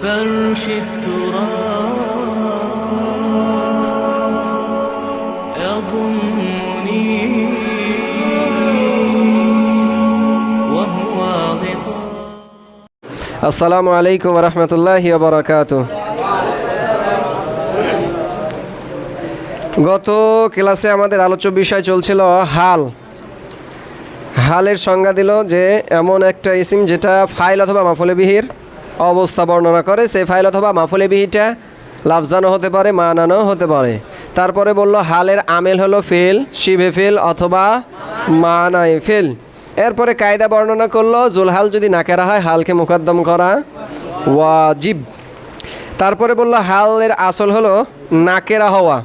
فرش التراب يضمني وهو غطاء আসসালামু আলাইকুম রহমতুল্লাহ বারাকাত গত ক্লাসে আমাদের আলোচ্য বিষয় চলছিল হাল হালের সংজ্ঞা দিল যে এমন একটা ইসিম যেটা ফাইল অথবা মাফলে বিহির অবস্থা বর্ণনা করে সেই ফাইল অথবা মাফলে বিহিটা লাফজানো হতে পারে, মানানো হতে পারে। তারপরে বলল, হালের আমেল হলো ফেল, শিবে ফেল অথবা মানায় ফেল। এরপরে কায়দা বর্ণনা করল, জুলহাল যদি নাকেরা হয়, হালকে মুকদ্দম করা ওয়াজিব। তারপরে বলল, হালের আসল হলো নাকেরা হওয়া।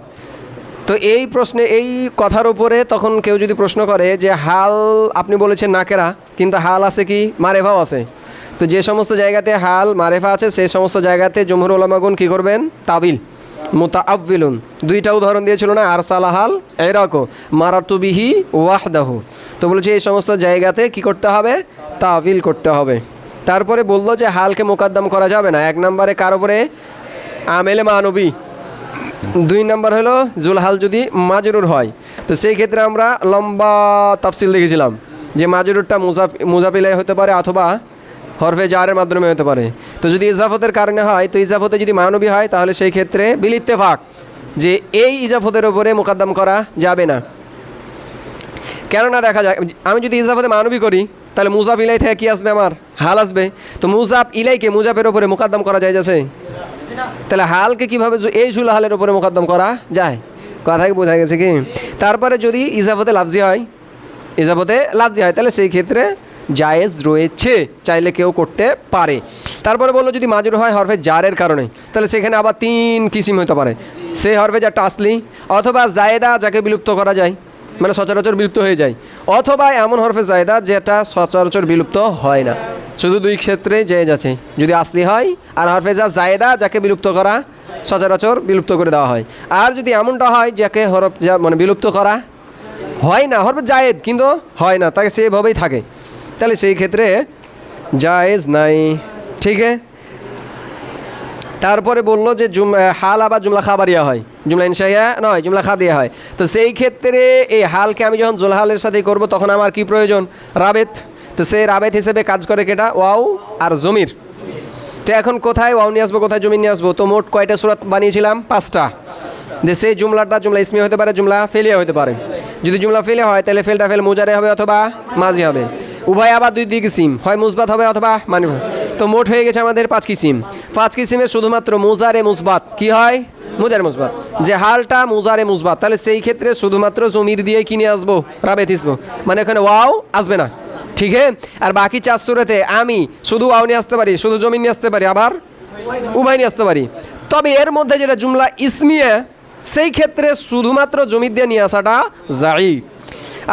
তো এই প্রশ্নে, এই কথার উপরে তখন কেউ যদি প্রশ্ন করে যে হাল, আপনি বলেছেন নাকেরা কিন্তু হাল আছে কি মারেফাও আছে। তো যে সমস্ত জায়গাতে হাল মারেফা আছে, সেই সমস্ত জায়গাতে জমহুর ওলামাগুন কী করবেন? তাবিল। মোতা আব্বিলুন দুইটা উদাহরণ দিয়েছিল না? আর সালাহাল এরকো। মারাতুবিহি ওয়াহদাহু। তো বলেছে, এই সমস্ত জায়গাতে কি করতে হবে? তাবিল করতে হবে। তারপরে বলল যে, হালকে মোকাদ্দম করা যাবে না। এক নম্বরে কার উপরে? আমেলে মানবী। দুই নম্বর হলো, জুলহাল যদি মাজরুর হয়। তো সেই ক্ষেত্রে আমরা লম্বা তাফসিল দেখেছিলাম যে, মাজরুরটা মুজাফ মুজাফিলাই হতে পারে অথবা হরফে জারের মাধ্যমে হতে পারে। তো যদি ইজাফতের কারণে হয়, তো ইজাফতে যদি মানবী হয়, তাহলে সেই ক্ষেত্রে বিলিত্তেফাক যে এই ইজাফতের ওপরে মোকাদ্দম করা যাবে না। কেননা দেখা যায়, আমি যদি ইজাফতে মানবী করি, তাহলে মুজাফ ইলাই থেকে কী আসবে আমার? হাল আসবে। তো মুজাফ ইলাইকে মুজাফের ওপরে মোকাদ্দম করা যায় যাচ্ছে। তাহলে হালকে কীভাবে এই ঝুল হালের ওপরে মোকদ্দম করা যায়? কথাই বোঝা গেছে কি? তারপরে যদি ইজাফতে লাফজি হয়, ইজাফতে লাফজি হয়, তাহলে সেই ক্ষেত্রে জায়েজ রয়েছে, চাইলে কেউ করতে পারে। তারপরে বলল, যদি মাজুর হয় হরফে জারের কারণে, তাহলে সেখানে আবার তিন কিসিম হতে পারে। সেই হরফে যা টাসলি অথবা জায়েদা যাকে বিলুপ্ত করা যায় মানে সচরাচর বিলুপ্ত হয়ে যায়, অথবা এমন হরফে জায়দা যেটা সচরাচর বিলুপ্ত হয় না। শুধু দুই ক্ষেত্রে জায়েজ আছে। যদি আসলি হয়, আর হরফে যা জায়দা যাকে বিলুপ্ত করা, সচরাচর বিলুপ্ত করে দেওয়া হয়। আর যদি এমনটা হয়, যাকে হরফ যা মানে বিলুপ্ত করা হয় না, হরফে জায়েদ কিন্তু হয় না, তাকে সেভাবেই থাকে। তাহলে সেই ক্ষেত্রে জায়েজ নাই। ঠিক তারপরে বলল যে জুম হাল আবার জুমলা খাবারিয়া হয়। জুমলা ইনশাইয়া নয়, জুমলা খাবারিয়া হয়। তো সেই ক্ষেত্রে এই হালকে আমি যখন জুলহালের সাথে করব, তখন আমার কি প্রয়োজন? রাবেত। তো সেই রাবেত হিসেবে কাজ করে কেটা? ওয়াও আর জমির। তো এখন কোথায়? ওয়াও নিয়ে আসব, কোথায় জমি নিয়ে আসব? তো মোট কয়টা সুরাত বানিয়েছিলাম? পাঁচটা। যে সেই জুমলাটা, জুমলা ইসমি হতে পারে, জুমলা ফেলিয়া হতে পারে। যদি জুমলা ফেলে হয়, তাহলে ফেলটা ফেল মুজারে হবে অথবা মাঝি হবে। উভয় আবার দুই দিক সিম। হয় মুসবাত হবে অথবা মানে তো মোট হয়ে গেছে আমাদের পাঁচ কিসিম পাঁচ কিসিমের শুধুমাত্র মোজারে মুসবাত। কি হয়? মুজারে মুসবাত। যে হালটা মোজারে মুসবাত। তাহলে সেই ক্ষেত্রে শুধুমাত্র জমির দিয়ে কিনে আসব রাবেত ইসবো মানে এখানে ওয়াও আসবে না। ঠিক আর বাকি চার সুরেতে আমি শুধু ওয়াও নিয়ে আসতে পারি, শুধু জমি নিয়ে আসতে পারি, আবার উভয় নিয়ে আসতে পারি। তবে এর মধ্যে যেটা জুমলা ইসমিয়া, সেই ক্ষেত্রে শুধুমাত্র জমি দিয়ে নিয়ে আসাটা যাই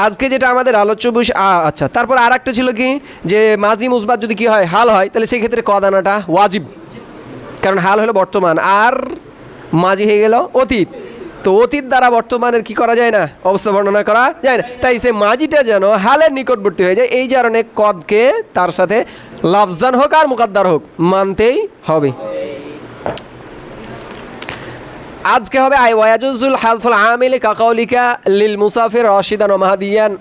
আজকে যেটা আমাদের আলোচ্য বিষয় আচ্ছা তারপর আর একটা ছিল কি, যে মাঝি মুসবাত যদি কি হয়, হাল হয়, তাহলে সেই ক্ষেত্রে কদানাটা ওয়াজিব। কারণ হাল হলো বর্তমান, আর মাঝি হয়ে গেল অতীত। তো অতীত দ্বারা বর্তমানের কি করা যায় না? অবস্থা বর্ণনা করা যায় না। তাই সে মাঝিটা যেন হালের নিকটবর্তী হয়ে যায়, এই কারণে কদকে তার সাথে লাফজান হোক আর মুকাদ্দার হোক, মানতেই হবে। আজকে হবে আই ওয়াজুজুল হালফুল আমিল কাকাউলিকা লিল মুসাফির রশিদান ও মাহাদিয়ান।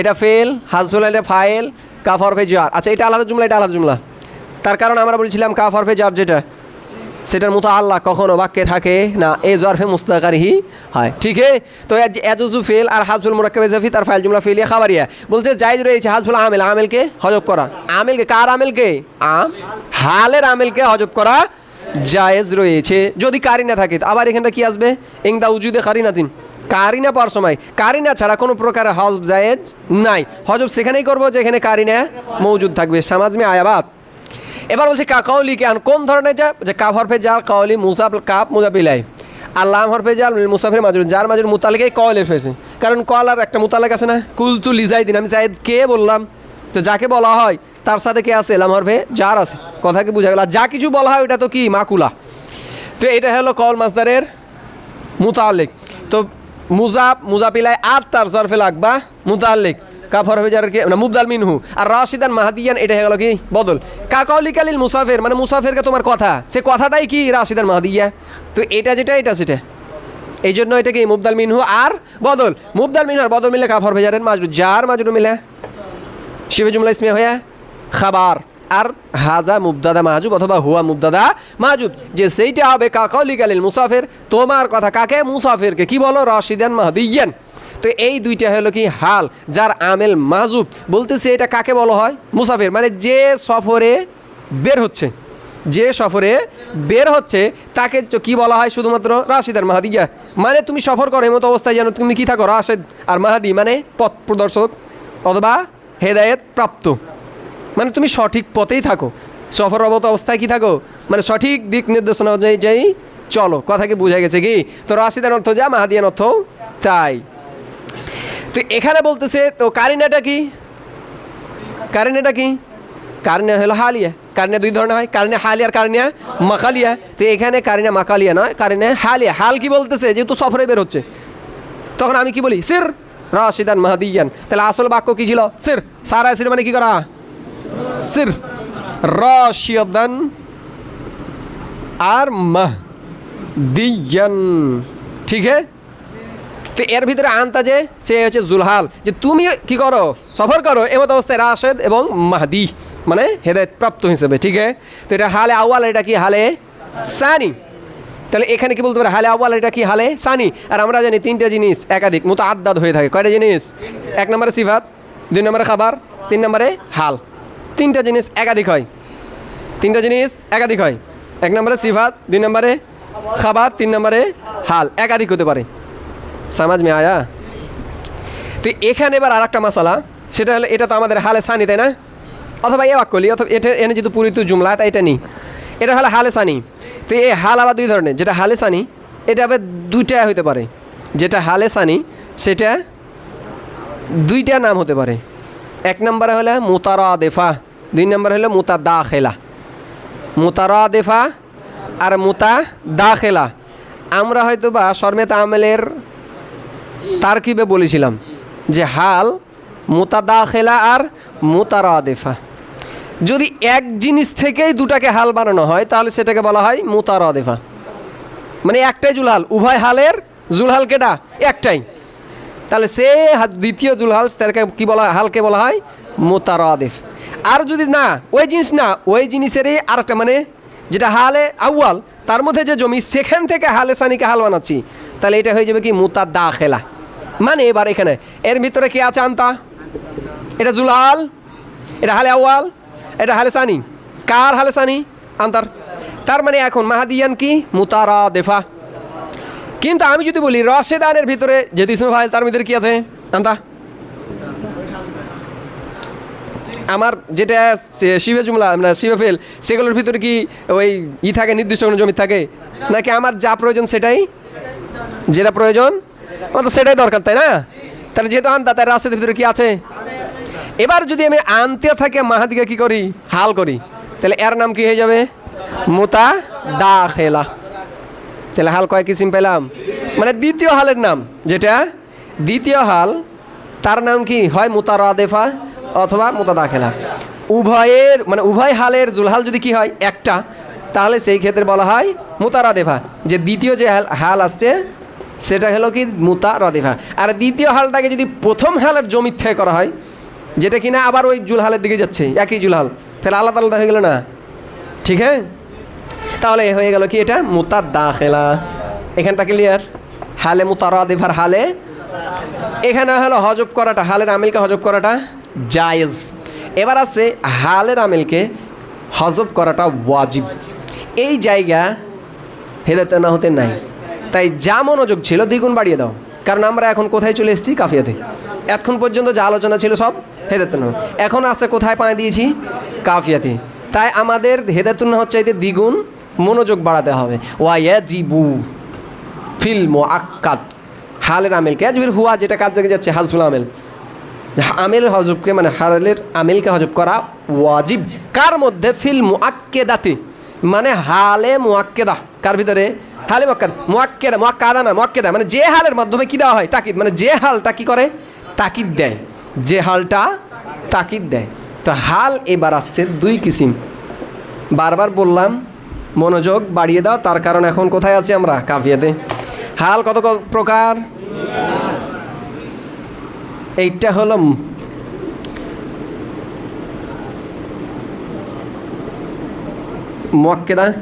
এটা ফেল হাজফুল এটা ফাইল কাফ হরফে জার। আচ্ছা এটা আলাদা জুমলা, এটা আলাদা জুমলা। তার কারণ আমরা বলেছিলাম কাফ হরফে জার যেটা, সেটার মতো আল্লাহ কখনো বাক্যে থাকে না, এ জরফে মুস্তাকারিহি হয়। ঠিক তো এজুজু ফেল আর হাজফুল মুরাক্কাব জাফি, তার ফাইল জুমলা ফেলিয়া খাবারিয়া। বলছে, জায়জ রয়েছে হাজফুল আমেল, আমেলকে হজব করা। আমেলকে, কার আমেলকে? আম হালের আমেলকে হজব করা। জায়েজ রয়েছে। যদি কারিনা থাকে, আবার এখানটা কি আসবে? ইংদা উজুদে কারিনা দিন কারিনা পাওয়ার সময়। কারিনা ছাড়া কোনো প্রকার হজব জায়েজ নাই। হজব সেখানেই করব যেখানে কারিনা মজুদ থাকবে। সমাজমে আয়াবাত এবার বলছে কাকাউলি কেন কোন ধরনের যা যে কাফ হরফে জাল, কাউলি মুসাফ কাপ মুজাফিলাই আল্লাহ হরফে জাল মুসাফির মাজুর যার মাজুর মুতালিকে কলের ফেসে কারণ কল আর একটা মুতালেক আছে না? কুলতু লিজাই দিন আমি জায়েদ কে বললাম? তো যাকে বলা হয় তার সাথে কে আছে? এলাম হরফে যার আছে। কথা কি বোঝা গেল? যা কিছু বলা হয় ওটা তো কি? মাকুলা। তো এটা হলো কল মাসদারের মুতাল্লিক। তো মুজাব মুজাপিলাই আর তার জরফে লাগবা। মুতাল্লিক। কাফর হবে যার কি মানে মুবদাল মিনহু। আর রাশিদান মাহাদিয়ান, এটা হয়ে গেল কি? বদল। কাকাউলি কালিল মুসাফের। মানে মুসাফেরকে তোমার কথা। সে কথাটাই কি রাশিদান মাহাদিয়া? তো এটা যেটা, এটা সেটা। এই জন্য এটা কি? মুবদাল মিনহু আর বদল। মুবদাল মিনহু আর বদল মিলে কাফর ভেজারেন মাজরু যার মাজরু মিলে। শিবে জুমলা ইসমে হইয়া খাবার। আর হাজা মুবদাদা মাহাজুব অথবা হুয়া মুবদাদা মাহাজুব, যে সেইটা হবে কাকাউলি কালিল মুসাফের। তোমার কথা কাকে? মুসাফিরকে। কি বলো? রশিদান মাহদিয়ান। তো এই দুইটা হলো কি হাল, যার আমেল মাহজুব বলতেছে এটা কাকে বলা হয়? মুসাফির। মানে যে সফরে বের হচ্ছে, যে সফরে বের হচ্ছে, তাকে কি বলা হয় শুধুমাত্র? রাশিদার মাহাদিয়া। মানে তুমি সফর করো, এমতো অবস্থায় যেন তুমি কি থাকো? রাশেদ আর মাহাদি মানে পথ প্রদর্শক অথবা হেদায়েত প্রাপ্ত। মানে তুমি সঠিক পথেই থাকো। সফররত অবস্থায় কি থাকো? মানে সঠিক দিক নির্দেশনা অনুযায়ী যেই চলো। কথা কি বোঝা গেছে কি? তো রাশিদান অর্থ যা, মাহাদিয়ান অর্থ চাই তো এখানে বলতেছে, তো কারিনাটা কি? কারিনাটা কি? কারণে হলো হালিয়া। কারণে দুই ধরনের হয় কারণে হালিয়া আর মাকালিয়া। তো এখানে কারণে মাকালিয়া নয় কারণে হালিয়া। হাল কি বলতেছে? যেহেতু সফরে বের হচ্ছে। তখন আমি কি বলি? সির রাশিদান মাহাদিয়ান। তাহলে আসল বাক্য কি ছিল? সির। সারা সির মানে কি করা? সির রাশিদান আর মাহ দিয়ান ঠিক হ্যাঁ তো এর ভিতরে আনতা যে সে হচ্ছে জুলহাল যে তুমি কি করো সফর করো এমত অবস্থায় রাশেদ এবং মাহদি মানে হেদায়ত প্রাপ্ত হিসেবে ঠিক তো এটা হালে আওয়াল এটা কি হালে সানি তাহলে এখানে কি বলতে পারে হালে আওয়াল এটা কি হালে সানি আর আমরা জানি তিনটা জিনিস একাধিক মতো আদাদ হয়ে থাকে কয়টা জিনিস এক নম্বরে সিফাত দুই নম্বরে খাবার তিন নম্বরে হাল তিনটা জিনিস একাধিক হয়। তিনটা জিনিস একাধিক হয়। এক নম্বরে সিফাত, দুই নম্বরে খাবার, তিন নম্বরে হাল। একাধিক হতে পারে। সামাজ মে আয়া? তো এখানে এবার আর একটা মশালা। সেটা হলো, এটা তো আমাদের হালে সানি, তাই না? অথবা এ বাক্যলি অথবা এটা, এনে যেহেতু পুরিত জুমলা তাই এটা নিই এটা হলো হালে সানি। তো এই হাল আবার দুই ধরনের। যেটা হালে সানি, এটা আবার দুইটা হতে পারে। যেটা হালে সানি, সেটা দুইটা নাম হতে পারে। এক নম্বরে হলো মোতারা দেফা দুই নম্বর হলো মোতা দা খেলা মোতারা দেফা আর মোতা দা খেলা আমরা হয়তো বা শর্মেত আমেলের তারকিবে বলেছিলাম যে হাল মোতা দা খেলা আর মোতারা দেফা যদি এক জিনিস থেকেই দুটাকে হাল বানানো হয়, তাহলে সেটাকে বলা হয় মোতারা দেফা মানে একটাই জুলহাল। উভয় হালের জুলহাল কেটা একটাই। তাহলে সে দ্বিতীয় জুলহাল তারকে কি বলা হালকে বলা হয় মোতারাদিফ। আর যদি না, ওই জিনিস না, ওই জিনিসেরই আর একটা মানে যেটা হালে আউয়াল, তার মধ্যে যে জমি, সেখান থেকে হালে সানিকে হাল বানাচ্ছি। তাহলে এটা হয়ে যাবে কি? মুতা দা খেলা মানে এবার এখানে, এর ভিতরে কি আছে আনতা? এটা জুলাল, এটা হালে আউয়াল, এটা হালে সানি। কার হালে সানি? আন্তার। তার মানে এখন মাহাদিয়ান কি? মুতারা দেফা কিন্তু আমি যদি বলি, রশেদানের ভিতরে যেহেতু ইসমে ফাইল, তার ভিতরে কি আছে? আন্তা? আমার যেটা শিবে জুমলা মানে শিবে ফেল, সেগুলোর ভিতরে কি ওই ই থাকে, নির্দিষ্ট কোনো জমি থাকে? নাকি আমার যা প্রয়োজন সেটাই? যেটা প্রয়োজন? আমার তো সেটাই দরকার, তাই না? তাহলে যেহেতু আনতা তার রাস্তার ভিতরে কি আছে? এবার যদি আমি আনতে থাকে মাহাদিকে কি করি? হাল করি। তাহলে এর নাম কি হয়ে যাবে? মোতা দা খেলা তাহলে হাল কয় কিসিম পেলাম? মানে দ্বিতীয় হালের নাম, যেটা দ্বিতীয় হাল তার নাম কি? হয় মুতারাদেফা অথবা মুতাদাখেলা। উভয়ের মানে উভয় হালের জুলহাল যদি কি হয়? একটা। তাহলে সেই ক্ষেত্রে বলা হয় মুতারাদেফা। যে দ্বিতীয় যে হাল আসছে, সেটা হলো কি? মুতারাদেফা। আর দ্বিতীয় হালটাকে যদি প্রথম হালের জমির থেকে করা হয়, যেটা কিনা আবার ওই জুলহালের দিকে যাচ্ছে, একই জুলহাল। ফের আলাদা আলাদা হয়ে গেল না? ঠিক হ্যাঁ তাহলে হয়ে গেল কি এটা? মুতার দাখেলা এখানটা ক্লিয়ার হালে মুতারাদিফার হালে এখানে হলো হজব করাটা, হালের আমিলকে হজব করাটা জায়েজ। এবার আছে হালের আমিলকে হজব করাটা ওয়াজিব। এই জায়গা হেদায়ত না হতে নাই। তাই যা মনোযোগ ছিল দ্বিগুণ বাড়িয়ে দাও। কারণ আমরা এখন কোথায় চলে এসেছি? কাফিয়াতে। এতক্ষণ পর্যন্ত যা আলোচনা ছিল সব হেদায়তুন এখন আছে কোথায় পায়ে দিয়েছি? কাফিয়াতে। তাই আমাদের হেদায়তুন চাইতে দ্বিগুণ মনোযোগ বাড়াতে হবে। ওয়াইয়া জিবু ফিল আক্কাত হালের আমেলকে আজবির হুয়া যেটা কাজ থেকে যাচ্ছে, হাজফুল আমেল। আমেল হজবকে মানে হালের আমেলকে হজব করা ওয়াজিব। কার মধ্যে? ফিল মুআক্কেদাতে। মানে হালে মুআক্কেদা। কার ভিতরে? হালে মুআক্কাদ। মুআক্কেদা, মুআক্কাদা না, মুআক্কেদা। মানে যে হালের মাধ্যমে কি দেওয়া হয়? তাকিদ। মানে যে হালটা কি করে? তাকিদ দেয়। যে হালটা তাকিদ দেয়। তো হাল এবার আসছে দুই কিসিম। বারবার বললাম, মনোযোগ বাড়িয়ে দাও। তার কারণ এখন কোথায় আছি আমরা? কাফিয়াতে। হাল কত প্রকার? এইটা হলো ম- মোয়াক্কেদা।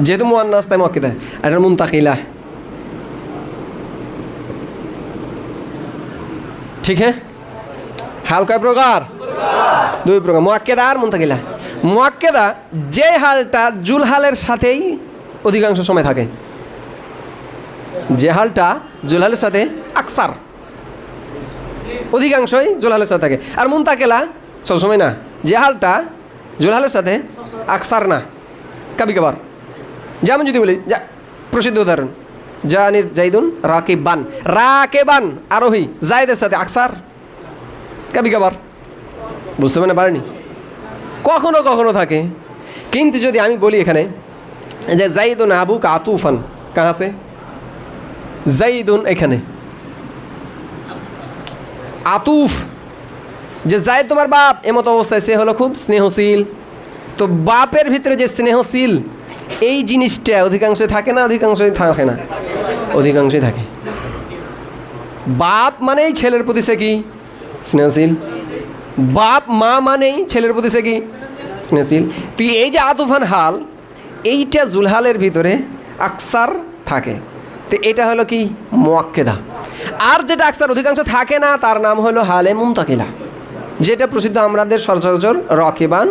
যেহেতু মোয়ান্নাস, তাই মোয়াক্কেদা। আর এটা মুনতাকিলা। ঠিক হ্যাঁ হাল কয় প্রকার? দুই প্রকার, মোয়াক্কেদা আর মুনতাকিলা। মোয়াক্কেদা যে হালটা জুল হালের সাথেই অধিকাংশ সময় থাকে। যে হালটা জুলহালের সাথে আকসার। অধিকাংশই জুলহালের সাথে থাকে। আর মুনতাকেলা সবসময় না জেহালটা জুলহালের সাথে আকসার না। কাবি কাবার। যেমন যদি বলি, যা, প্রসিদ্ধ উদাহরণ, জাহানির জাইদুন রাকে বান রাকে বান আরোহী জায়দের সাথে আকসার। কাবি কাবার। বুঝতে মানে পারেনি? কখনো কখনো থাকে। কিন্তু যদি আমি বলি এখানে যে জাইদুন আবু কাতুফান কাহাসে জাইদুন এখানে। আতুফ, যে জায়দ তোমার বাপ, এমতো অবস্থায় সে হলো খুব স্নেহশীল। তো বাপের ভিতরে যে স্নেহশীল, এই জিনিসটা অধিকাংশই থাকে না, অধিকাংশই থাকে না। অধিকাংশই থাকে। বাপ মানেই ছেলের প্রতি সে কি? স্নেহশীল। বাপ, মা মানেই ছেলের প্রতি সে কি? স্নেহশীল। তুই এই যে আতুফান হাল, এইটা জুলহালের ভিতরে আকসার থাকে। তো এটা হলো কি? মোয়াক্কেদা। আর যেটা আকসার অধিকাংশ থাকে না, তার নাম হলো হালে মুমতাকিলা যেটা প্রসিদ্ধ আমাদের সচরাচর রকেবান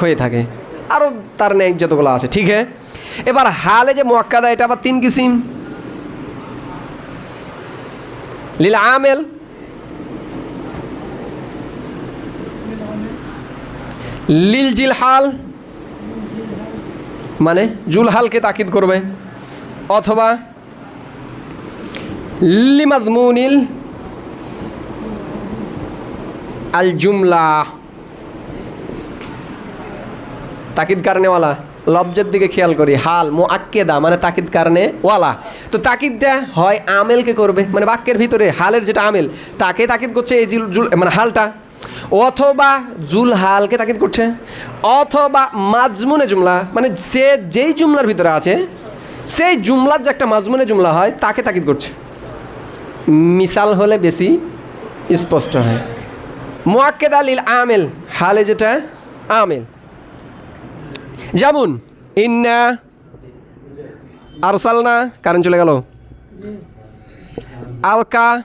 হয়ে থাকে। আরও তার নেই, যতগুলো আছে, ঠিক হ্যাঁ এবার হালে যে মোয়াক্কাদা, এটা আবার তিন কিসিম। লীলা আমেল। লিল জিল হাল মানে জুল হালকে তাকিদ করবে। অথবা লিমাদমুনিল আল জুমলা তাকিদ কারণেওয়ালা লব্জের দিকে খেয়াল করি। হাল মো আক্কেদা মানে তাকিদ কারণে ওয়ালা। তো তাকিদটা হয় আমেলকে করবে মানে বাক্যের ভিতরে হালের যেটা আমেল, তাকে তাকিদ করছে এই জুল মানে হালটা। অথবা জুল হালকে তাকিদ করছে, অথবা মাজমুনে জুমলা মানে যে, যেই জুমলার ভিতরে আছে, সেই জুমলার যে একটা মাজমুনে জুমলা হয়, তাকে তাকিদ করছে। মিসাল হলে বেশি স্পষ্ট হয়। মোয়াক্কেদ আলিল আমেল, হালে যেটা আমেল। যেমন ইন্না আরসালনা, কারেন্ট চলে গেল। আলকা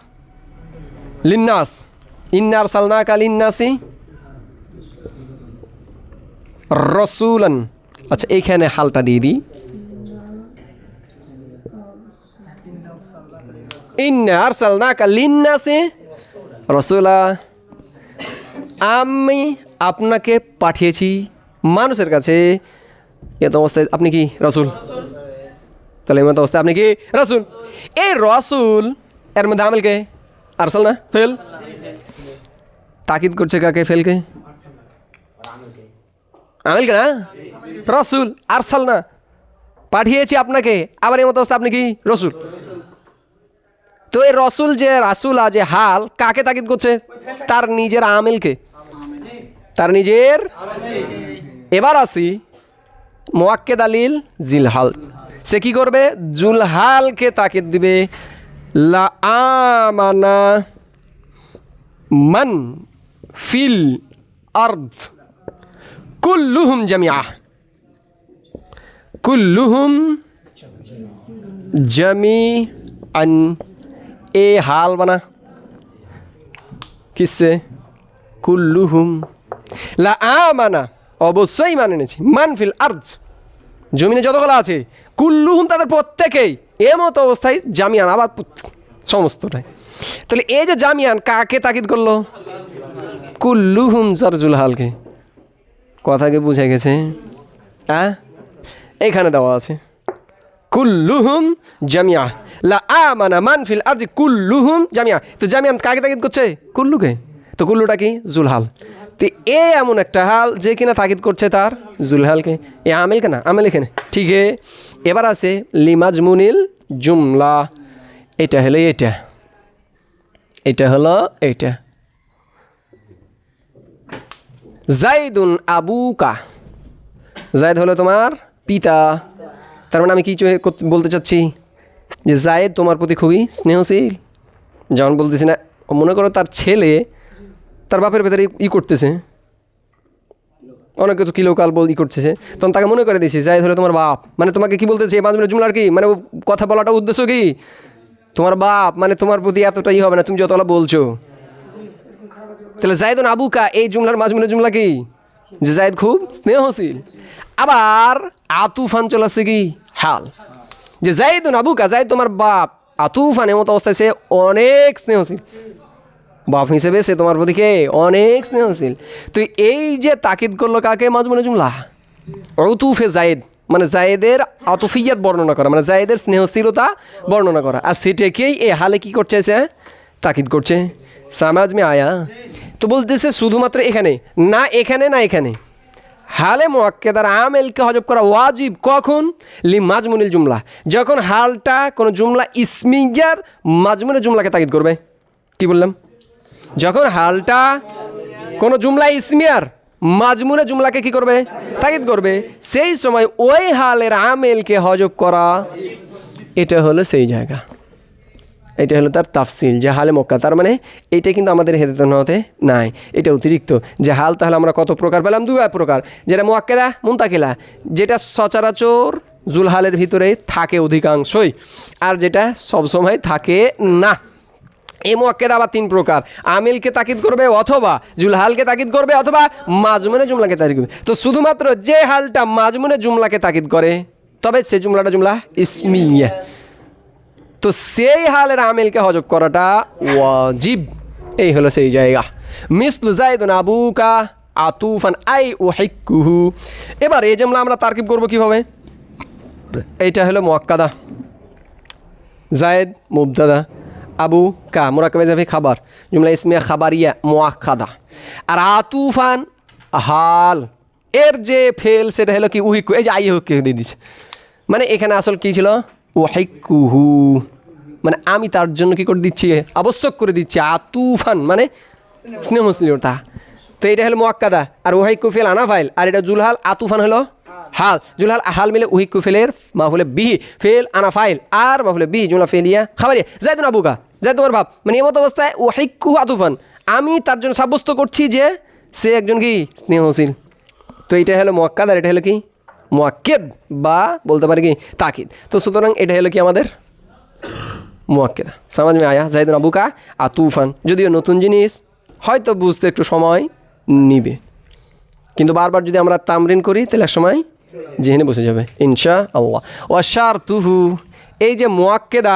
লিন্নাস, ইন্না আরসালনা কা লিন্নাসি রসুলান। আচ্ছা এইখানে হালটা দিয়ে দিই। ইন্না আরসালনা কা লিন্নাসি রসুলা আমি আপনাকে পাঠিয়েছি মানুষের কাছে। এত অবস্থায় আপনি কি রসুল? তাহলে এমত অবস্থায় আপনি কি রসুল? এই রসুল, এর মধ্যে আমিলকে আরসাল না? ফেল? তাকিদ করছে কাকে? ফেলকে আমিলকে না? রসুল, আরসাল না? পাঠিয়েছি আপনাকে। আবার এই মতো অবস্থা আপনি কি রসুল? তো এই রসুল যে রাসুল যে হাল, কাকে তাকিদ করছে? তার নিজের আমিলকে। তার নিজের এবার আসি মোয়াক্কেদ আলিল জিলহাল। সে কি করবে? জুলহালকে তাকিদ দিবে। লা আমানা মান ফিল আর্দ কুল্লুহুম জামিয়া কুল্লুহুম জামি আন এ হাল বানা। কিসে? কুল্লুহুম। লা আমানা। অবশ্যই মানে নিয়েছি মানফিল আর্জ। জমিনে যতগুলো আছে, কুল্লুহুম তাদের প্রত্যেকেই এ মতো অবস্থায় জামিয়ান আবার সমস্তটাই। তাহলে এই যে জামিয়ান, কাকে তাকিদ করল? কুল্লুহুম জরজুল হালকে। কথাকে বুঝে গেছে। হ্যাঁ এখানে দেওয়া আছে। কুল্লুহুম জামিয়া। লা আমানা মানফিল আরজি কুল্লুহুম জামিয়া। তো জামিয়ান কাকে তাকিদ করছে? কুল্লুকে। তো কুল্লুটা কি? জুলহাল। তো এ এমন একটা হাল যে কিনা তাকিদ করছে তার জুলহালকে। এ আমিলকে না আমিল এখানে। ঠিক এবার আছে লিমাজমুনিল জুমলা। এটা হলো এটা। এটা হলো এইটা জাইদুন আবুকা। জায়দ হলো তোমার পিতা। তার মানে আমি কি বলতে চাচ্ছি যে জায়েদ তোমার প্রতি খুবই স্নেহশীল? যেমন বলতেছি না মনে করো তার ছেলে তার বাপের ভেতরে ই- করতেছে। অনেকে তো কিলোকাল বল ই করতেছে। তখন তাকে মনে করে দিয়েছি, জায়েদ হলো তোমার বাপ। মানে তোমাকে কি বলতেছে মাঝে মাঝে জুমলার কি? মানে কথা বলাটা উদ্দেশ্য কি? তোমার বাপ মানে তোমার প্রতি এতটাই হবে না, তুমি যতটা বলছো। তাহলে জায়দুন আবুকা, এই জুমলার মাজমুনের জুমলা কি? যে জায়দ খুব স্নেহশীল। আবার আতুফান চলে আসছে কি? হাল। যে জায়দুন আবুকা জায়দ তোমার বাপ, আতুফান এমত অবস্থায় সে অনেক স্নেহশীল বাপ হিসেবে সে তোমার প্রতি কে? অনেক স্নেহশীল তো এই যে তাকিদ করল কাকে? মাজমুনে জুমলা। অতুফে জায়েদ মানে জায়েদের আতুফিয়াত বর্ণনা করা মানে জায়েদের স্নেহশীলতা বর্ণনা করা। আর সেটাকেই এ হালে কি করছে সে? তাকিদ করছে। সামাজ মে আয়া। তো বলতেছে শুধুমাত্র এখানে, না এখানে না এখানে। হালে মোয়াক্কেদার আমেলকে হজব করা ওয়াজিব কখন? লি মাজমুনিল জুমলা। যখন হালটা কোনো জুমলা ইসমিগার মাজমুনের জুমলাকে তাগিদ করবে। কি বললাম? যখন হালটা কোনো জুমলা ইসমিয়ার মাজমুনে জুমলাকে কি করবে? তাগিদ করবে। সেই সময় ওই হালের আমেলকে হজব করা, এটা হলো সেই জায়গা। এটা হলো তার তাফসিল, যে হালে মক্কা। তার মানে এটা কিন্তু আমাদের হেদাতে নাই। এটা অতিরিক্ত। যে হাল তাহলে আমরা কত প্রকার পেলাম? দু এক প্রকার। যেটা মোয়াক্কেদা, মুন্তাকিলা। যেটা সচরাচর জুলহালের ভিতরে থাকে অধিকাংশই। আর যেটা সবসময় থাকে না। এই মোয়াক্কেদ আবার তিন প্রকার। আমিলকে তাকিদ করবে অথবা জুলহালকে তাকিদ করবে অথবা মাজমুনে জুমলাকে তাকিদ করবে। তো শুধুমাত্র যে হালটা মাজমুনে জুমলাকে তাকিদ করে, তবে সে জুমলাটা জুমলা ইসমিয়া। তো সেই হালের আমেলকে হজব করাটা ওয়াজিব। এই হলো সেই জায়গা। মিসলু জায়দুন আবুকা আতুফান আই ও হাইকুহু এবার এই জমলা আমরা তারকিব করব কীভাবে? এইটা হলো মোয়াক্কাদা। জায়েদ মুবদাদা আবু কা মোরাকাবে যাবে খাবার। জুমলা ইসমিয়া খাবারিয়া, মোয়াক্কাদা। আর আতুফান হাল। এর যে ফেল, সেটা হলো কি উহিকু এই যে আই হুককে দিয়ে দিচ্ছে। মানে এখানে আসল কী ছিল? ওয়াহিকুহু মানে আমি তার জন্য কি করে দিচ্ছি? আবশ্যক করে দিচ্ছি। আতুফান মানে স্নেহশীলতা তো এটা হলো মোয়াক্কাদা আর ওহাইকু ফেল আনা ফাইল আর এটা জুলহাল আতুফান হলো হাল। জুলহাল হাল মিলে উহিকু ফেলের মাহুলে বিহি। ফেল আনা ফাইল আর মাহুলে বিহি জুমলা ফেলিয়া খাবারিয়া। না বুকা, যাই তোমার ভাব। মানে এমত অবস্থায় ওহাইকু আতুফান আমি তার জন্য সাব্যস্ত করছি যে সে একজন কি? স্নেহশীল। তো এটা হলো মোয়াক্কাদ আর এটা হলো কি? মোয়াক্কেদ বা বলতে পারি কি? তাকিদ। তো সুতরাং এটা হলো কি আমাদের মোয়াক্কেদা। সমাজ মে আয়া জাহিদুন আবুকা আর তুফান। যদিও নতুন জিনিস, হয়তো বুঝতে একটু সময় নিবে। কিন্তু বারবার যদি আমরা তামরিন করি, তাহলে এক সময় জেহেনে বসে যাবে ইনশা আল্লাহ ওয়াশার তুহু এই যে মোয়াক্কেদা,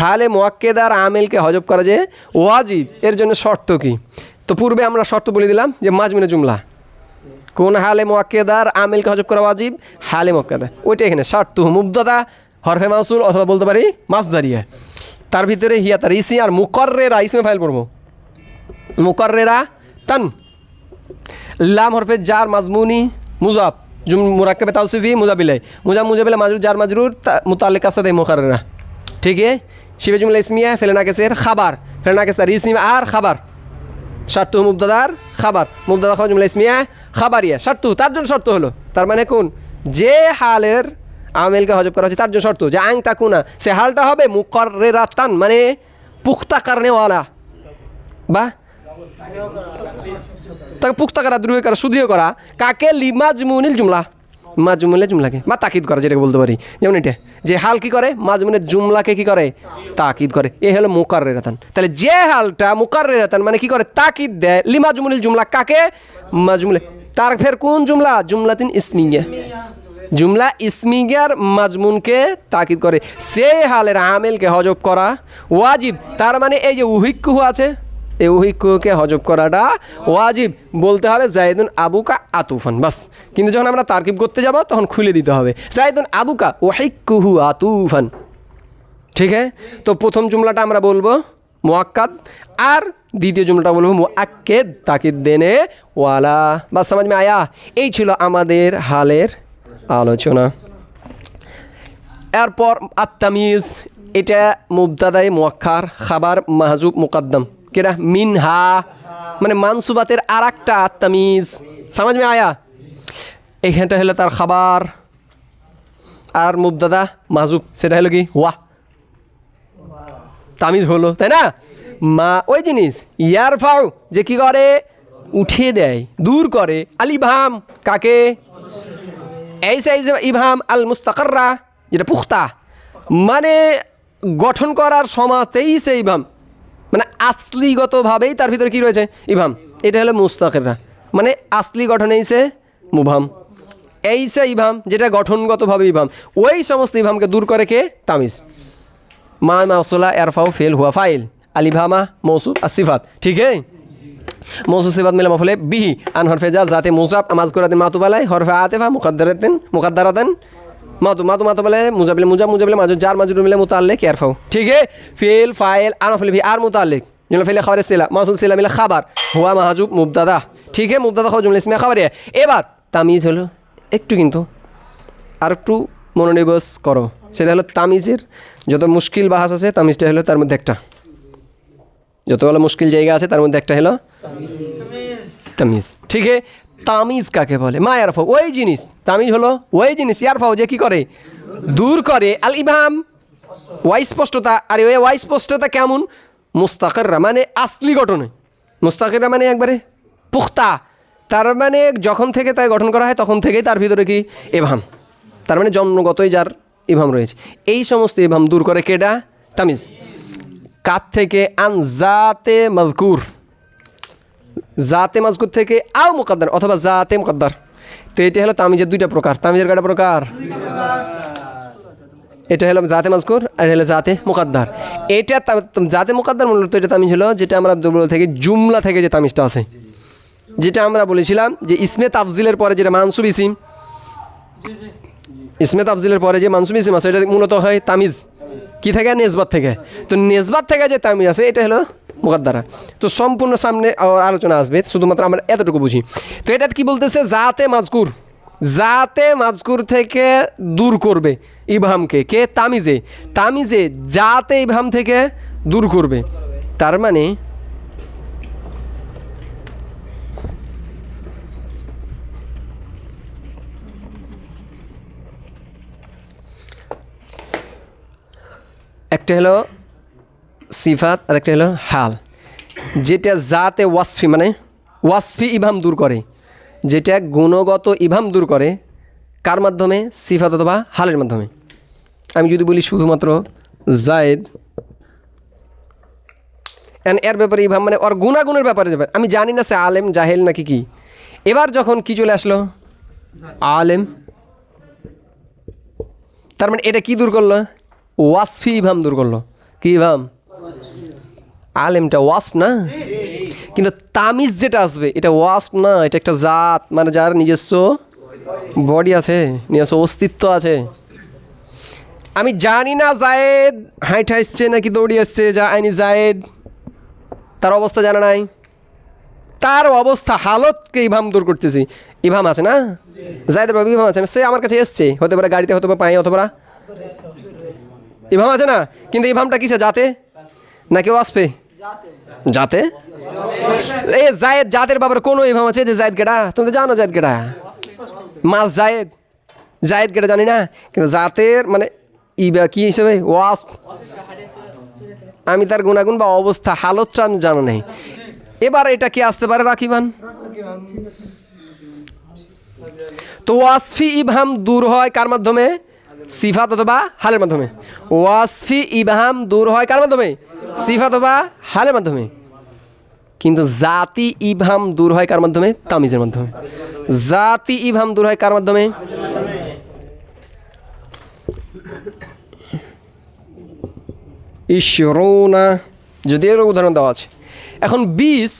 হালে মোয়াক্কেদার আমেলকে হজব করা যে ওয়াজিব, এর জন্য শর্ত কি? তো পূর্বে আমরা শর্ত বলে দিলাম যে মাজমিনে জুমলা। কোন হালে মোয়াক্কেদার আমেলকে হজব করা ওয়াজিব, হালে মোয়াক্কেদা। ওইটা এখানে শর্ত মুবদাদা হরফে মাসুল অথবা বলতে পারি মাসদারিয়া। তার ভিতরে হিয়া তার ইসি আর মুকর্রেরা, ইসমে ফাইল পড়ব। মুকর্রেরা, তান। লাম হরফে জার মাজমুনি, মুজাব। জুম মুরাক্কাবে তাওসিফি, মুজাবিলাই। মুজাব মুজাবিলা মাজরুর, জার, মাজরুর মুতাল্লিক আসাদে মুকাররা ঠিক আছে শিবে জুমলা ইসমিয়া ফেলেনা কেসের খাবার। ফেলেনা কেসের ইসমিয়া আর খাবার। শর্ত মুবদাদার খাবার। মুবদাদা খাবার জুমলা ইসমিয়া, খাবারিয়া। শর্ত, তার জন্য শর্ত হলো, তার মানে কোন? যে হালের আমেলকে হজব করা হচ্ছে তার জন্য শর্ত যে আং তাকুনা, সে হালটা হবে মুকর্রেরা তান মানে পুখতা কারণেওয়ালা। বা? তাকে পুক্তা করা, দ্রুহ করা, সুদৃঢ় করা। কাকে? লিমাজমুনিল জুমলা। মাজমুনের জুমলাকে। বা তাকিদ করে, যেটাকে বলতে পারি। যেমন এটা। যে হাল কি করে? মাজমুনের জুমলাকে কি করে? তাকিদ করে। এ হলো মুকার রেতান তাহলে যে হালটা মুকার রেতান মানে কি করে? তাকিদ দেয়। লিমাজমুনিল জুমলা কাকে? মাজমুলে তার ফের কোন জুমলা জুমলা? জুমলাতিন ইসমিয়া। জুমলা ইসমিগার মাজমুনকে তাকিদ করে। সেই হালের আমেলকে হজব করা ওয়াজিব। তার মানে এই যে উহিক্কু আছে, এই উহিক্কুকে হজব করাটা ওয়াজিব। বলতে হবে জায়দুন আবুকা আতুফান, বাস। কিন্তু যখন আমরা তারকিব করতে যাব, তখন খুলে দিতে হবে। জায়দুন আবুকা ওয়াহিক্কুহু আতুফান। ঠিক আছে? তো প্রথম জুমলাটা আমরা বলব মোয়াক্কাদ আর দ্বিতীয় জুমলাটা বলব মোয়াক্কেদ তাকিদ দেনে ওয়ালা। বা সমাজ আয়া। এই ছিল আমাদের হালের আলোচনা। এরপর আত্মামিজ এটা মুবদাদাই মোয়াক্কার, খাবার মাহজুব মুকাদ্দম। কেডা? মিনহা মানে মানসুবাতের আর একটা তামিজ সমাজ মে আয়া? এইখানটা হলো তার খাবার। আর মুবদাদা মাজুব সেটা হলো কি? ওয়া তামিজ হলো, তাই না? মা, ওই জিনিস। ইয়ার ফাউ যে কি করে? উঠিয়ে দেয়, দূর করে। আলিভাম কাকে? এই সাইজ ইভাম আল মুস্তাকাররা যেটা পুখতা মানে গঠন করার সমাতেই সে ইভাম মানে আসলিগতভাবেই তার ভিতরে কি রয়েছে? ইভাম এটা হলো মুস্তাকেররা। মানে আসলি গঠনেই সে মুভাম এই সে ইভাম যেটা গঠনগতভাবে ইভাম ওই সমস্ত ইভামকে দূর করে কে? তামিজ। মা মাউসুলা এরফাও ফেল হুয়া ফাইল। আলিভামা মৌসুফ আসিফাত ঠিক है মৌসুফ সিফাত মিলে মফলে বিহি আন হরফে যা যাতে মুজাব আমাজ করাতেন মাতুবালাই হরফে আতেফা মুকাদ্দারাতেন মুকাদ্দারাতেন। মাতু মাতু মাতু বলে মুজাবিলে মুজাব মুজাবিলে মাজুর জার মাজুর মিলে মুতাল্লিক এরফাও ঠিক है ফেল, ফাইল আন ফেলে আর মুতাল্লিক। জুমলা ফেলে খাবার সিলা মাসুল সিলা মিলে খাবার। হুয়া মাহাজুব মুবদাদা ঠিক है মুবদাদা খাওয়া জুমলা ইসমে খাবার। এবার তামিজ হলো একটু কিন্তু আর একটু মনোনিবেশ করো। সেটা হলো তামিজের যত মুশকিল বাহাস আছে, তামিজটা হলো তার মধ্যে একটা। যতগুলো মুশকিল জায়গা আছে, তার মধ্যে একটা হলো তামিজ। ঠিক আছে? তামিজ কাকে বলে? মা ইয়ারফাও ওই জিনিস। তামিজ হলো ওই জিনিস। ইয়ারফাও যে কি করে? দূর করে। আল ইবাম ওয়াই স্পষ্টতা। আর ওই ওয়াই স্পষ্টতা কেমন? মুস্তাকেররা মানে আসলি গঠনে। মুস্তাকেররা মানে একবারে পুখতা। তার মানে যখন থেকে তাই গঠন করা হয়, তখন থেকেই তার ভিতরে কি? এভাম তার মানে জন্মগতই যার ইভাম রয়েছে। এই সমস্ত ইভাম দূর করে কেডা? তামিজ। কাত থেকে আন জাতে মজকুর জাতে মজকুর থেকে আও মুকদ্দার অথবা জাতে মুকদ্দার। তো এটা হলো তামিজের দুইটা প্রকার। তামিজের কয়টা প্রকার? এটা হলো জাতে মজকুর আর হলো জাতে মুকদ্দার। এটা জাতে মুকদ্দার মূলত এটা তামিজ হলো যেটা আমরা দুর্বল থেকে জুমলা থেকে যে তামিজটা আছে। যেটা আমরা বলেছিলাম যে ইসমে তাফজিলের পরে যেটা মানসুব ইসিম। ইসমে তাফজিলের পরে যে মানসুব ইসিম আছে, এটা মূলত হয় তামিজ। কি থেকে? নেজবাত থেকে। তো নেজবাত থেকে যে তামিজ আছে, এটা হলো মুকদ্দারা। তো সম্পূর্ণ সামনে আলোচনা আসবে, শুধুমাত্র আমরা এতটুকু বুঝি। তো এটা কি বলতেছে? জাতে মাজকুর। যাতে মাজকুর থেকে দূর করবে ইবহামকে। কে? তামিজে। তামিজে যাতে ইবহাম থেকে দূর করবে। তার মানে একটা হলো সিফাত আর একটা হলো হাল। যেটা জাতে ওয়াসফি মানে ওয়াসফি ইভাম দূর করে। যেটা গুণগত ইভাম দূর করে কার মাধ্যমে? সিফাত অথবা হালের মাধ্যমে। আমি যদি বলি শুধুমাত্র জায়েদ এন এর ব্যাপারে ইভাম মানে ওর গুণাগুণের ব্যাপারে যাবে। আমি জানি না সে আলেম জাহেল নাকি কি। এবার যখন কি চলে আসলো? আলেম। তার মানে এটা কি দূর করল? ওয়াসফি ইভাম দূর করল। কি ইভাম? আলেমটা ওয়াসফ না? কিন্তু তামিজ যেটা আসবে, এটা ওয়াসফ না, এটা একটা জাত মানে যার নিজস্ব বডি আছে, নিজস্ব অস্তিত্ব আছে। আমি জানি না জায়েদ, হাইট আসছে নাকি দৌড়ি আসছে, যা আইনি জায়েদ। তার অবস্থা জানা নাই। তার অবস্থা হালতকে ইভাম দূর করতেছি। ইভাম আছে না? জায়দের বাবু ইভাম আছে না? সে আমার কাছে এসছে, হতে পারে গাড়িতে, হতে পারে পায়ে হতে ইভাম আছে না? কিন্তু ইভামটা কিসে যাতে নাকি ওয়াসপে যাতে এ জায়েদ, জাতের বাবার কোনো ইভাম আছে যে জায়েদ গেডা? তুমি তো জানো জায়েদ গেডা। মাস জায়েদ। জায়েদ গেডা জানি না, কিন্তু জাতের মানে ইবা কি হিসেবে? ওয়াসপ। আমি তার গুণাগুণ বা অবস্থা হালতটা আমি জানা নেই। এবার এটা কি আসতে পারে রাখিবান তো ওয়াসফি ইবহাম দূর হয় কার মাধ্যমে? সিফাত অথবা হালের মাধ্যমে। ওয়াসফি ইবহাম দূর হয় কার মাধ্যমে? সিফাত অথবা হালের মাধ্যমে। কিন্তু জাতি ইবহাম দূর হয় কার মাধ্যমে? তামিজের মাধ্যমে। জাতি ইবহাম দূর হয় কার মাধ্যমে? ইশরুনা, যদি এর উদাহরণ দেওয়া আছে। এখন বিষ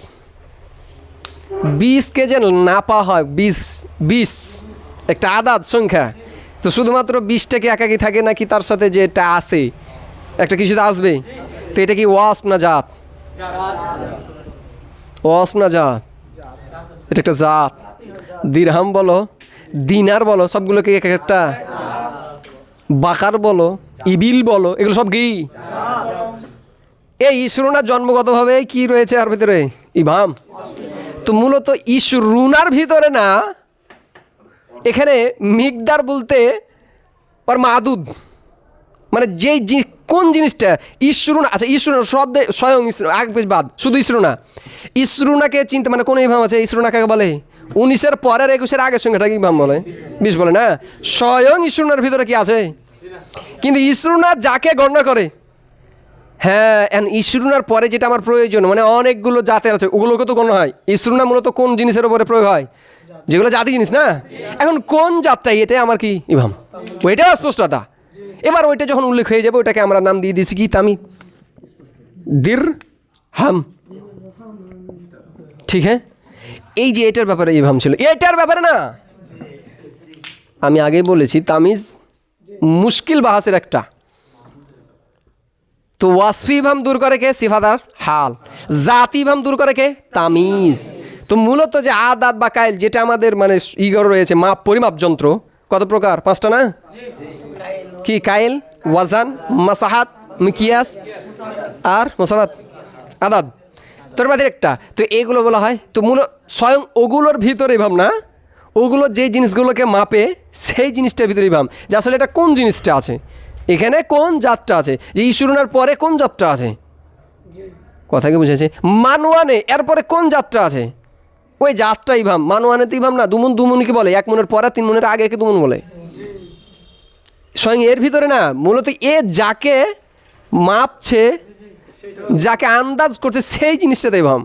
বিশকে যে নাপা হয় বিশ বিশ একটা আদাত সংখ্যা। তো শুধুমাত্র বিশটা কি একাকি থাকে নাকি তার সাথে যে এটা আসে একটা কিছু তো আসবে তো এটা কি ওয়াসপ না জাত? ওয়াসপ না জাত? এটা একটা জাত। দিরহাম বলো, দিনার বলো, সবগুলোকে এক একটা। বাকার বলো, ইবিল বলো, এগুলো সব কি? এই ইসরুনা জন্মগতভাবে কি রয়েছে আর ভিতরে? ইভাম তো মূলত ইসরুনার ভিতরে না এখানে মিকদার বলতে ওর মাদুদ মানে যেই কোন জিনিসটা? ইসরুনা আচ্ছা ইসরুনা শব্দে স্বয়ং ইসরু আগ বাদ, শুধু ইসরুনা। ইসরুনাকে চিন্তা মানে কোনো ইভাম আছে? ইসরুনা কাকে বলে? উনিশের পরের একুশের আগের সংখ্যাটাকে ইভাম বলে? বিশ বলে, না? স্বয়ং ইসরুনার ভিতরে কি আছে? কিন্তু ইসরুনা যাকে গণনা করে হ্যাঁ এখন ইসরুনার পরে যেটা আমার প্রয়োজন মানে অনেকগুলো জাতের আছে, ওগুলোকে তো গণ্য হয়। ইসরুনা মূলত কোন জিনিসের উপরে প্রয়োগ হয়? যেগুলো জাতি জিনিস, না? এখন কোন জাতটা এটাই আমার কি ইভাম? ওইটাও স্পষ্টতা। এবার ওইটা যখন উল্লেখ হয়ে যাবে, ওইটাকে আমরা নাম দিয়ে দিয়েছি কি? তামি দির হাম ঠিক হ্যাঁ? এই যে এটার ব্যাপারে ইভাম ছিল, এটার ব্যাপারে না? আমি আগেই বলেছি, তামিজ মুশকিল বাহাসের একটা। তো ওয়াসফি ভাম দূর করে কে? সিফাদার হাল। জাতি ভাম দূর করে কে? তামিজ। তো মূলত যে আদাত বা কাইল যেটা আমাদের মানে ইগর রয়েছে মাপ পরিমাপ যন্ত্র, কত প্রকার? পাঁচটা না? কি, কাইল, ওয়াজান, মাসাহাত, মিকিয়াস, আর মোসাদাত, আদাদ। তোর বাদের একটা। তো এগুলো বলা হয়, তো মূল স্বয়ং ওগুলোর ভিতরে ভাব না? ওগুলো যে জিনিসগুলোকে মাপে, সেই জিনিসটার ভিতরেই ভাব। যে আসলে এটা কোন জিনিসটা আছে? এখানে কোন জাতটা আছে? যে ইস্যুরুনার পরে কোন জাতটা আছে? কথা কি বুঝেছে? মানুয়ানে এরপরে কোন যাত্রা আছে? ওই জাতটাই ভাম মানুয়ানেতেই ইভাম না, দুমুন দুমুনকে বলে, এক মনের পরে তিন মনের আগে একে দুমুন বলে। স্বয়ং এর ভিতরে না, মূলত এ যাকে মাপছে, যাকে আন্দাজ করছে, সেই জিনিসটাতেই ভাম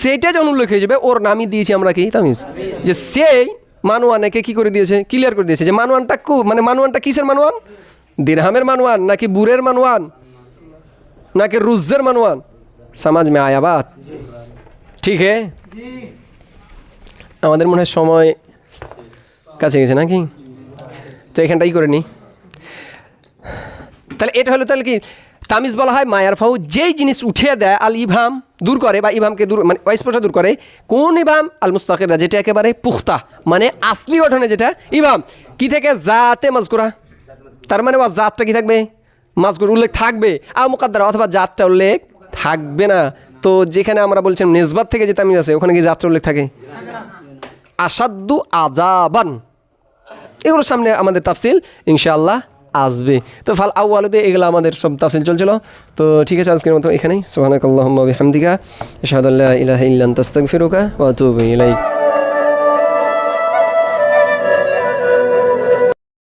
সেইটা যখন উল্লেখ হয়ে যাবে, ওর নামই দিয়েছি আমরা কি, তামিজ? যে সেই মানুয়ানকে কি করে দিয়েছে ক্লিয়ার করে দিয়েছে, যে মানুয়ানটা কু মানে মানুয়ানটা কিসের মানুয়ান দিরহামের মানুয়ান নাকি বুরের মানুয়ান নাকি রুজ্জের মানুয়ান সমাজ মে আয়া বাত ঠিক হে? আমাদের মনে হয় সময় কাছে গেছে নাকি? তো এখানটাই করে নিই তাহলে এটা হলো তাহলে কি? তামিজ বলা হয় মায়ার ফাউ, যেই জিনিস উঠিয়ে দেয় আল ইভাম দূর করে বা ইভামকে দূর মানে অস্পষ্ট দূর করে, কোন ইভাম? আল মুস্তাকিরা, যেটা একেবারে পুখতা মানে আসলি গঠনে যেটা ইভাম। কি থেকে? জাতে মাজকুরা। তার মানে ওয়া জাতটা কি থাকবে? মাজকুর উল্লেখ থাকবে। আর মুকাদ্দারা, অথবা জাতটা উল্লেখ থাকবে না। তো যেখানে আমরা বলছিলাম নেজবাদ থেকে যে তামিজ আছে, ওখানে গিয়ে যাত্রা উল্লেখ থাকে। আসাদ্দু আজাবান। এগুলোর সামনে আমাদের তাফসিল, ইনশাআল্লাহ আসবে। তো ফাল আউআলুদে এগুলো আমাদের সব তাফসিল চলছিল। তো ঠিক আছে, আজকের মতো এখানেই। সুবহানাকাল্লাহুম্মা হামদিকা আশহাদু ইলাহ ইল্লান তাস্তাক ফিরুকা আস্তাগফিরুকা ওয়া আতুবু ইলাইক।